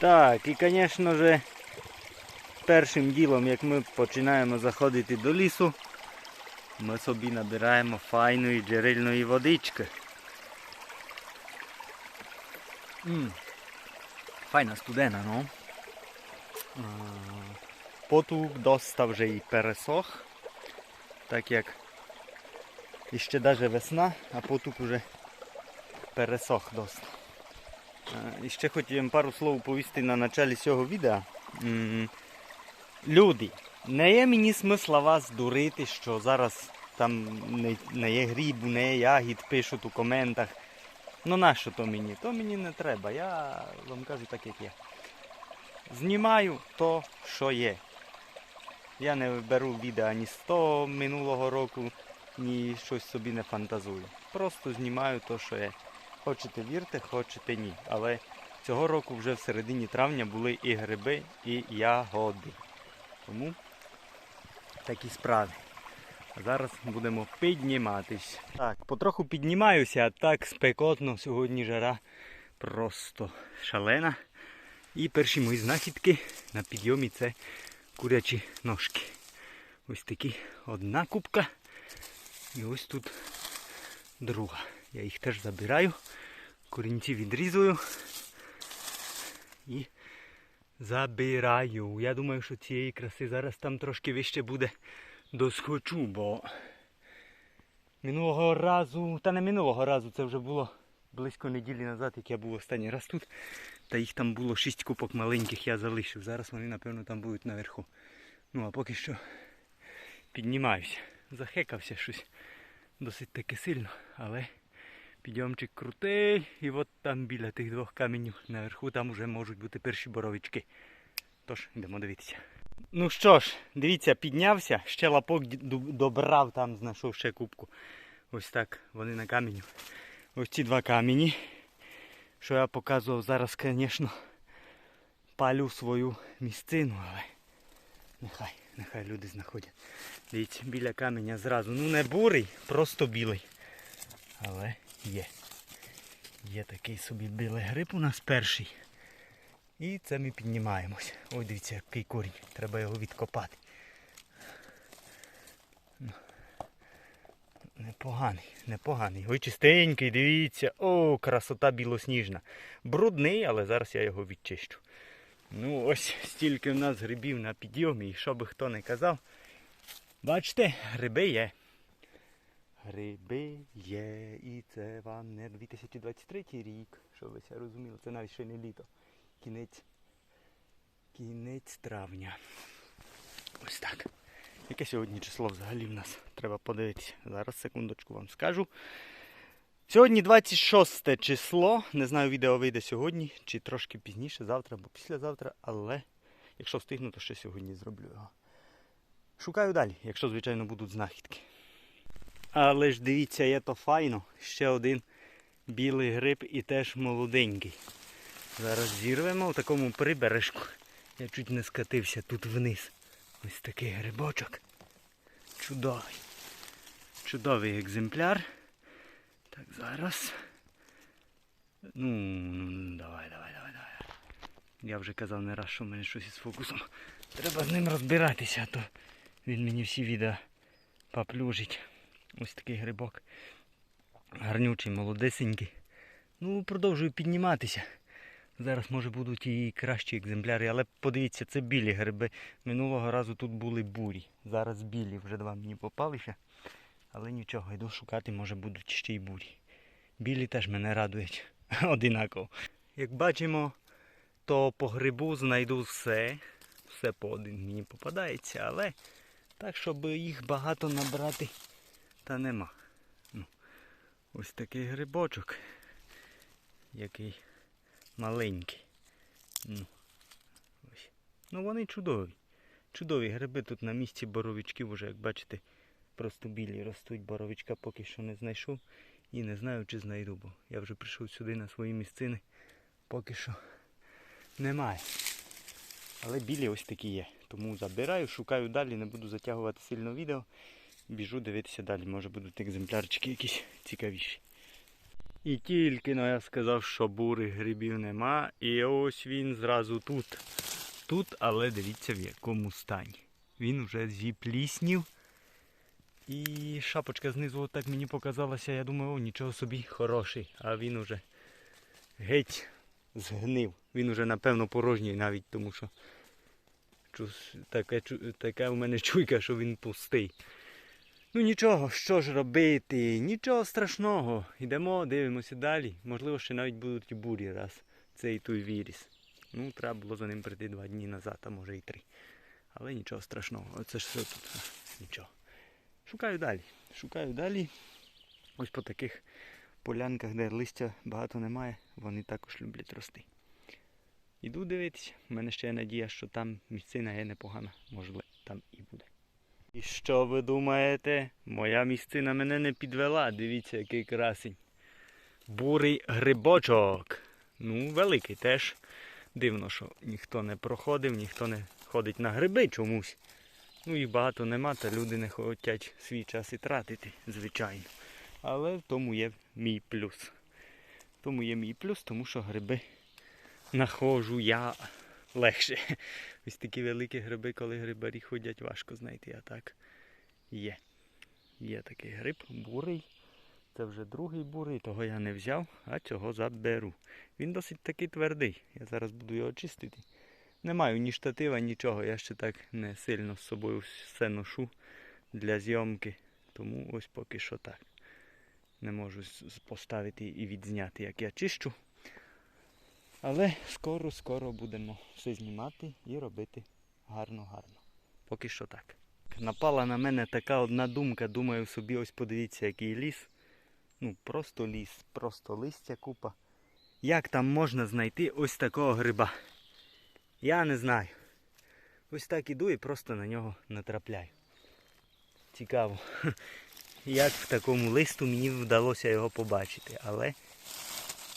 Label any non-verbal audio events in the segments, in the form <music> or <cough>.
Так, і звісно ж, першим ділом, як ми починаємо заходити до лісу, ми собі набираємо файної джерельної водички. М, Файна студена, ну. Потук доста вже і пересох, так як іще даже весна, а потук уже пересох доста. А, І ще хотів пару слов повісти на началі цього відео. Люди, не є мені смисла вас дурити, що зараз там не, не є грібу, не є ягід, пишуть у коментах. Ну нащо то мені? То мені не треба. Я вам кажу так, як є. Знімаю то, що є. Я не беру відео ні з того минулого року, ні щось собі не фантазую. Просто знімаю то, що є. Хочете вірте, хочете ні. Але цього року вже в середині травня були і гриби, і ягоди. Тому такі справи. А зараз будемо підніматись. Так, потроху піднімаюся, а так спекотно. Сьогодні жара просто шалена. І перші мої знахідки на підйомі це курячі ножки. Ось такі одна кубка. І ось тут друга. Я їх теж забираю, корінці відрізую і забираю. Я думаю, що цієї краси зараз там трошки вище буде досхочу, бо минулого разу, та не минулого разу, це вже було близько неділі назад, як я був останній раз тут. Та їх там було шість купок маленьких, я залишив. Зараз вони, напевно, там будуть наверху. Ну а поки що піднімаюся. Захекався щось досить таки сильно, але підйомчик крутий. І от там біля тих двох каменів наверху там вже можуть бути перші боровички. Тож, йдемо дивитися. Ну що ж, дивіться, піднявся, ще лапок добрав, там знайшов ще кубку. Ось так вони на камені. Ось ці два камені. Що я показував зараз, звісно, палю свою місцину, але нехай, нехай люди знаходять. Дивіться, біля каменя зразу. Ну не бурий, просто білий. Але є. Є такий собі білий гриб у нас перший. І це ми піднімаємось. Ой, дивіться, який корінь. Треба його відкопати. Ну, Непоганий, непоганий. Ой, чистенький, дивіться. О, красота білосніжна. Брудний, але зараз я його відчищу. Ну, ось стільки в нас грибів на підйомі, і що би хто не казав. Бачите, гриби є. Гриби є, і це вам не 2023 рік, щоб ви це розуміли, це навіть ще не літо. Кінець. Кінець травня. Ось так. Яке сьогодні число взагалі в нас? Треба подивитися. Зараз секундочку вам скажу. Сьогодні 26 число. Не знаю, відео вийде сьогодні, чи трошки пізніше, завтра або післязавтра, але якщо встигну, то ще сьогодні зроблю його. Шукаю далі, якщо, звичайно, будуть знахідки. Але ж дивіться, є то файно. Ще один білий гриб і теж молоденький. Зараз зірвемо в такому прибережку. Я чуть не скатився тут вниз. Ось такий грибочок. Чудовий. Чудовий екземпляр. Так, зараз. Ну, ну, давай, давай, давай, давай. Я вже казав не раз, що в мене щось із фокусом. Треба з ним розбиратися, а то він мені всі відео поплюжить. Ось такий грибок. Гарнючий, молодесенький. Ну, продовжую підніматися. Зараз, може, будуть і кращі екземпляри, але подивіться, це білі гриби. Минулого разу тут були бурі. Зараз білі, вже два мені попалися. Але нічого, йду шукати, може будуть ще й бурі. Білі теж мене радують <laughs> одинаково. Як бачимо, то по грибу знайду все. Все по один мені попадається, але так, щоб їх багато набрати, та нема. Ну, ось такий грибочок, який маленький. Ну, ось. ну вони чудові. Чудові гриби тут на місці боровичків вже, як бачите, просто білі ростуть. Боровичка поки що не знайшов і не знаю, чи знайду, бо я вже прийшов сюди на свої місцини. Поки що немає. Але білі ось такі є. Тому забираю, шукаю далі, не буду затягувати сильно відео. Біжу дивитися далі, може будуть екземплярчики якісь цікавіші. І тільки но я сказав, що бурих грибів нема. І ось він зразу тут. Тут, але дивіться в якому стані. Він вже зіпліснів. І шапочка знизу так мені показалася. Я думаю, о, нічого собі хороший. А він уже геть згнив. Він уже напевно порожній навіть, тому що таке, таке у мене чуйка, що він пустий. Ну нічого, що ж робити? Нічого страшного. Йдемо, дивимося далі. Можливо, ще навіть будуть бурі раз цей той віріс. Ну, треба було за ним прийти два дні назад, а може і три. Але нічого страшного. Оце ж все тут. а, Нічого. Шукаю далі. Шукаю далі. Ось по таких полянках, де листя багато немає, вони також люблять рости. Іду дивитися. У мене ще є надія, що там місцина є непогана. Можливо, там і буде. І що ви думаєте? Моя місцина мене не підвела. Дивіться, який красень. Бурий грибочок. Ну, великий теж. Дивно, що ніхто не проходив, ніхто не ходить на гриби чомусь. Ну, їх багато нема, та люди не хочуть свій час і тратити, звичайно. Але в тому є мій плюс. В тому є мій плюс, тому що гриби знаходжу я легше. <laughs> Ось такі великі гриби, коли грибарі ходять, важко знайти, а так є. Є такий гриб, бурий. Це вже другий бурий, того я не взяв, а цього заберу. Він досить таки твердий. Я зараз буду його чистити. Не маю ні штатива, нічого. Я ще так не сильно з собою все ношу для зйомки. Тому ось поки що так. Не можу поставити і відзняти, як я чищу. Але скоро-скоро будемо все знімати і робити гарно-гарно. Поки що так. Напала на мене така одна думка. Думаю собі, ось подивіться, який ліс. Ну, просто ліс, просто листя купа. Як там можна знайти ось такого гриба? Я не знаю. Ось так іду і просто на нього натрапляю. Цікаво, <laughs> як в такому листу мені вдалося його побачити. Але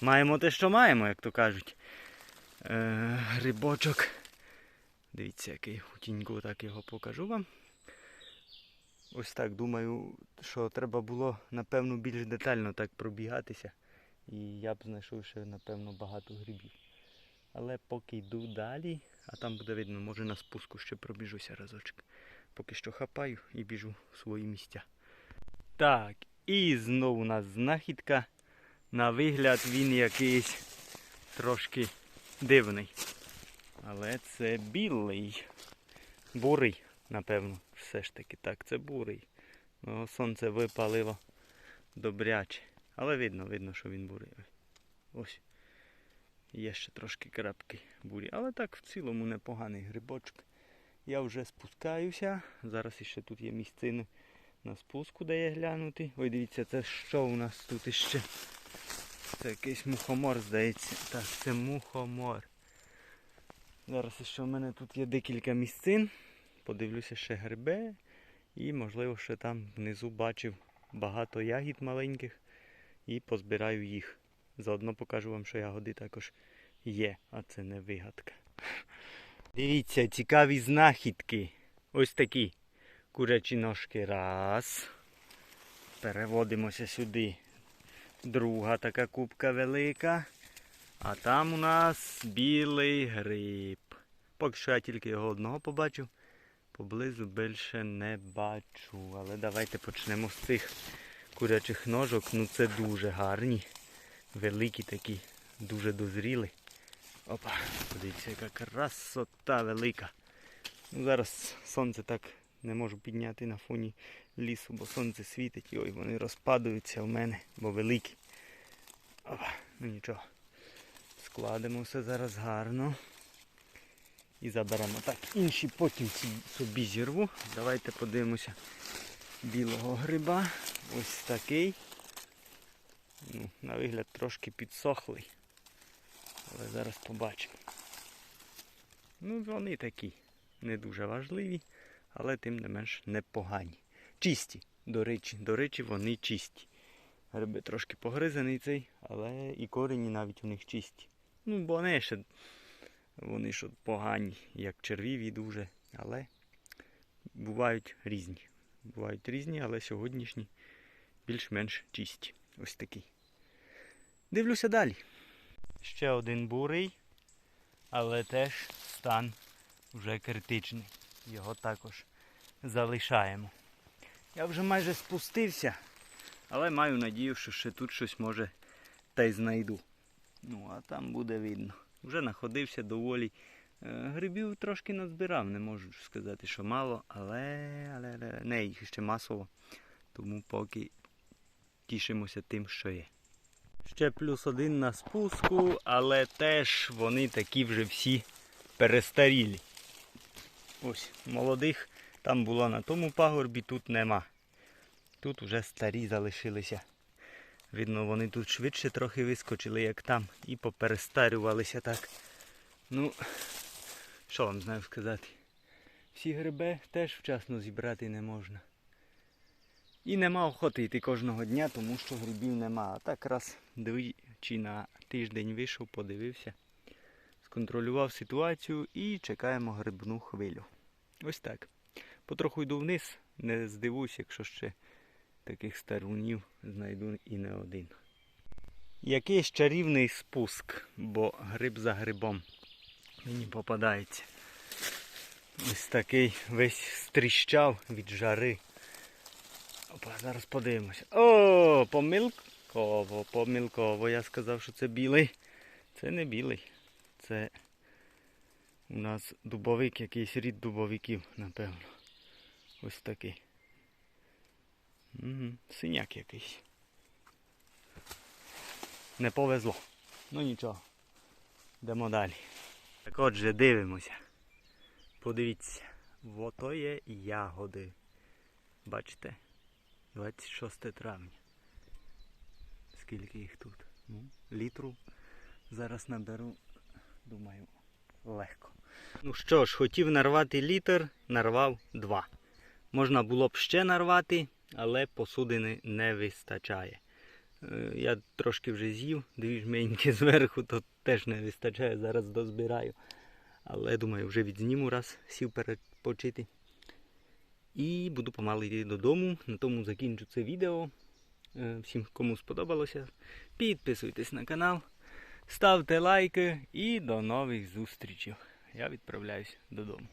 маємо те, що маємо, як то кажуть. Е, грибочок. Дивіться, який у тіньку, так його покажу вам. Ось так думаю, що треба було, напевно, більш детально так пробігатися. І я б знайшов ще, напевно, багато грибів. Але поки йду далі, а там буде видно, може на спуску ще пробіжуся разочок. Поки що хапаю і біжу в свої місця. Так, і знову у нас знахідка. На вигляд він якийсь трошки дивний. Але це білий. Бурий, напевно, все ж таки. Так, це бурий. Ну, сонце випалило добряче. Але видно, видно, що він бурий. Ось. Є ще трошки крапки бурі. Але так в цілому непоганий грибочок. Я вже спускаюся. Зараз іще тут є місцини на спуску, де є глянути. Ой, дивіться, це що у нас тут іще? Це якийсь мухомор, здається. Так, це мухомор. Зараз ще в мене тут є декілька місцин. Подивлюся ще гриби. І можливо ще там внизу бачив багато ягід маленьких. І позбираю їх. Заодно покажу вам, що ягоди також є, а це не вигадка. <laughs> Дивіться, цікаві знахідки. Ось такі курячі ножки. Раз. Переводимося сюди. Друга така кубка велика. А там у нас білий гриб. Поки що я тільки його одного побачив. Поблизу більше не бачу. Але давайте почнемо з цих курячих ножок. Ну це дуже гарні. Великі такі, дуже дозріли. Опа, подивіться, яка красота велика. Ну, зараз сонце так не можу підняти на фоні лісу, бо сонце світить і ой, вони розпадаються в мене, бо великі. Опа, ну нічого. Складемо все зараз гарно. І заберемо. Так, інші потім собі зірву. Давайте подивимося білого гриба. Ось такий. Ну, на вигляд трошки підсохлий. Але зараз побачимо. Ну, вони такі. Не дуже важливі, але тим не менш непогані. Чисті, до речі, до речі, вони чисті. Гриби трошки погризаний цей, але і корені навіть у них чисті. Ну, бо вони ще вони ж погані, як червіві дуже, але бувають різні. Бувають різні, але сьогоднішні більш-менш чисті. Ось такі. Дивлюся далі. Ще один бурий, але теж стан вже критичний. Його також залишаємо. Я вже майже спустився, але маю надію, що ще тут щось може та й знайду. Ну, а там буде видно. Вже находився доволі. Е, Грибів трошки назбирав, не можу сказати, що мало, але, але не їх ще масово. Тому поки тішимося тим, що є. Ще плюс один на спуску, але теж вони такі вже всі перестарілі. Ось, молодих там було на тому пагорбі, тут нема. Тут вже старі залишилися. Видно, вони тут швидше трохи вискочили, як там, і поперестарювалися так. Ну, що вам знаю сказати? Всі гриби теж вчасно зібрати не можна. І нема охоти йти кожного дня, тому що грибів нема. А так раз двічі на тиждень вийшов, подивився, сконтролював ситуацію і чекаємо грибну хвилю. Ось так. Потроху йду вниз, не здивуюсь, якщо ще таких старунів знайду і не один. Якийсь чарівний спуск, бо гриб за грибом мені попадається. Ось такий весь стріщав від жари. Опа, зараз подивимося. О, помилково, помилково. Я сказав, що це білий. Це не білий. Це у нас дубовик, якийсь рід дубовиків, напевно. Ось такий. Угу. Синяк якийсь. Не повезло. Ну нічого. Йдемо далі. Так отже, дивимося. Подивіться. Ото є ягоди. Бачите? 26 травня. Скільки їх тут? Ну, літру зараз наберу, думаю, легко. Ну що ж, хотів нарвати літр, нарвав два. Можна було б ще нарвати, але посудини не вистачає. Е, Я трошки вже з'їв, дві жменьки <laughs> зверху, то теж не вистачає, зараз дозбираю. Але думаю, вже відзніму раз, сів перепочити. І буду помалу йти додому. На тому закінчу це відео. Е, Всім, кому сподобалося, підписуйтесь на канал, ставте лайки і до нових зустрічей. Я відправляюсь додому.